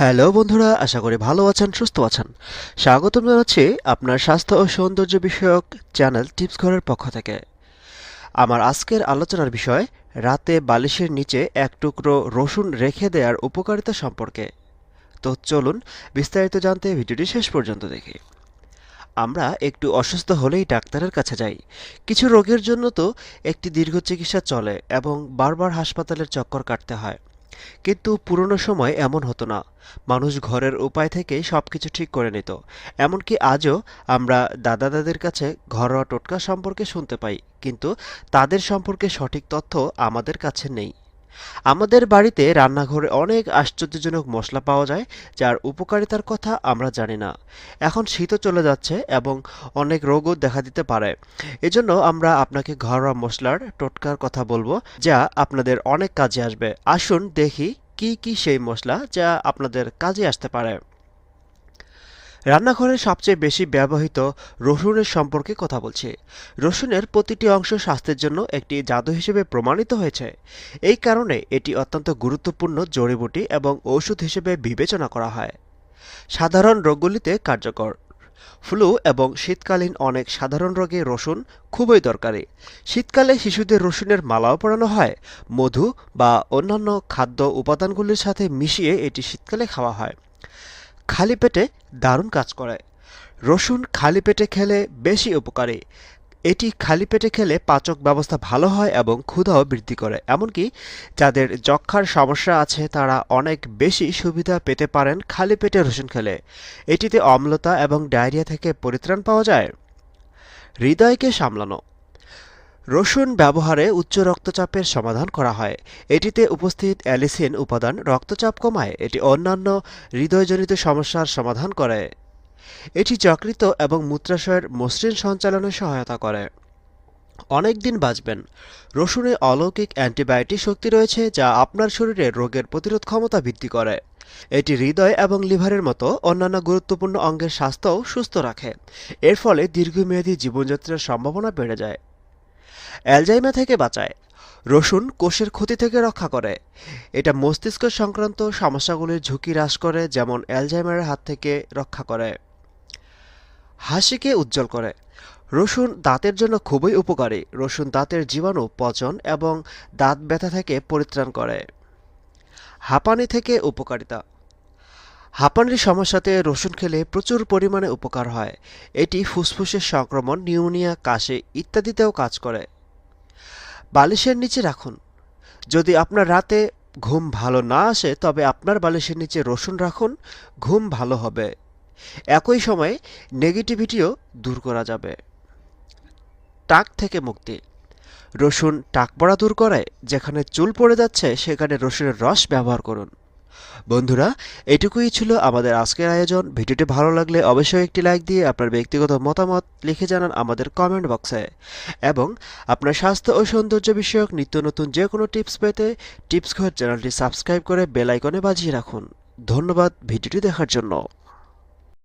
Hello বন্ধুরা, আশা করি ভালো আছেন, সুস্থ আছেন। স্বাগতম জানাচ্ছি আপনার স্বাস্থ্য ও সৌন্দর্য বিষয়ক চ্যানেল টিপস ঘরের পক্ষ থেকে। আমার আজকের আলোচনার বিষয়, রাতে বালিশের নিচে এক টুকরো রসুন রেখে দেওয়ার উপকারিতা সম্পর্কে। তো চলুন বিস্তারিত জানতে ভিডিওটি শেষ পর্যন্ত দেখি। আমরা একটু অসুস্থ হলেই ডাক্তারের কাছে যাই। কিছু রোগের জন্য তো একটি দীর্ঘ চিকিৎসা চলে এবং বারবার হাসপাতালের চক্কর কাটতে হয়। কিন্তু পুরনো সময় এমন হতো না। মানুষ ঘরের উপায় থেকে সব কিছু ঠিক করে নিত। এমনকি আজও আমরা দাদা দাদির কাছে ঘরোয়া টোটকা সম্পর্কে শুনতে পাই, কিন্তু তাদের সম্পর্কে সঠিক তথ্য আমাদের কাছে নেই। আমাদের বাড়িতে রান্নাঘরে অনেক আশ্চর্যজনক মশলা পাওয়া যায়, যার উপকারিতার কথা আমরা জানি না। এখন শীতও চলে যাচ্ছে এবং অনেক রোগও দেখা দিতে পারে। এজন্য আমরা আপনাকে ঘরোয়া মশলার টোটকার কথা বলব, যা আপনাদের অনেক কাজে আসবে। আসুন দেখি কি কি সেই মশলা যা আপনাদের কাজে আসতে পারে। রান্নাঘরে সবচেয়ে বেশি ব্যবহৃত রসুনের সম্পর্কে কথা বলছি। রসুনের প্রতিটি অংশ স্বাস্থ্যের জন্য একটি জাদু হিসেবে প্রমাণিত হয়েছে। এই কারণে এটি অত্যন্ত গুরুত্বপূর্ণ জড়িবুটি এবং ঔষধ হিসেবে বিবেচনা করা হয়। সাধারণ রোগগুলিতে কার্যকর। ফ্লু এবং শীতকালীন অনেক সাধারণ রোগে রসুন খুবই দরকারি। শীতকালে শিশুদের রসুনের মালাও পরানো হয়, মধু বা অন্যান্য খাদ্য উপাদানগুলির সাথে মিশিয়ে এটি শীতকালে খাওয়া হয়। খালি পেটে দারুণ কাজ করে রসুন খালি পেটে খেলে বেশি উপকারী। এটি খালি পেটে খেলে পাচক ব্যবস্থা ভালো হয় এবং ক্ষুধাও বৃদ্ধি করে। এমনকি যাদের যক্ষার সমস্যা আছে, তারা অনেক বেশি সুবিধা পেতে পারেন খালি পেটে রসুন খেলে। এটিতে অম্লতা এবং ডায়রিয়া থেকে পরিত্রাণ পাওয়া যায়। হৃদয়কে সামলানো। রসুন ব্যবহারে উচ্চ রক্তচাপের সমাধান করা হয়। এটিতে উপস্থিত অ্যালিসিন উপাদান রক্তচাপ কমায়। এটি অন্যান্য হৃদয়জনিত সমস্যার সমাধান করে। এটি যকৃত এবং মূত্রাশয়ের মসৃণ সঞ্চালনে সহায়তা করে। অনেক দিন বাঁচবেন। রসুনে অলৌকিক অ্যান্টিবায়োটিক শক্তি রয়েছে যা আপনার শরীরে রোগের প্রতিরোধ ক্ষমতা বৃদ্ধি করে। এটি হৃদয় এবং লিভারের মতো অন্যান্য গুরুত্বপূর্ণ অঙ্গের স্বাস্থ্যও সুস্থ রাখে। এর ফলে দীর্ঘমেয়াদী জীবনযাত্রার সম্ভাবনা বেড়ে যায়। অ্যালজাইমা থেকে বাঁচায়। রসুন কোষের ক্ষতি থেকে রক্ষা করে। এটা মস্তিষ্ক সংক্রান্ত সমস্যাগুলির ঝুঁকি হ্রাস করে, যেমন অ্যালজাইমারের হাত থেকে রক্ষা করে। হাসিকে উজ্জ্বল করে। রসুন দাঁতের জন্য খুবই উপকারী। রসুন দাঁতের জীবাণু, পচন এবং দাঁত ব্যথা থেকে পরিত্রাণ করে। হাঁপানি থেকে উপকারিতা। হাঁপানির সমস্যাতে রসুন খেলে প্রচুর পরিমাণে উপকার হয়। এটি ফুসফুসের সংক্রমণ, নিউমোনিয়া, কাশি ইত্যাদিতেও কাজ করে। বালিশের নিচে রাখুন। যদি আপনার রাতে ঘুম ভালো না আসে, তবে আপনার বালিশের নিচে রসুন রাখুন, ঘুম ভালো হবে। একই সময়ে নেগেটিভিটিও দূর করা যাবে। টাক থেকে মুক্তি। রসুন টাক পড়া দূর করে, যেখানে চুল পড়ে যাচ্ছে, সেখানে রসুনের রস ব্যবহার করুন। বন্ধুরা, এটুকুই ছিল আমাদের আজকের আয়োজন। ভিডিওটি ভালো লাগলে অবশ্যই একটি লাইক দিয়ে আপনার ব্যক্তিগত মতামত লিখে জানান আমাদের কমেন্ট বক্সে। এবং আপনার স্বাস্থ্য ও সৌন্দর্য বিষয়ক নিত্য নতুন যে কোনো টিপস পেতে টিপস ঘর চ্যানেলটি সাবস্ক্রাইব করে বেলাইকনে বাজিয়ে রাখুন। ধন্যবাদ ভিডিওটি দেখার জন্য।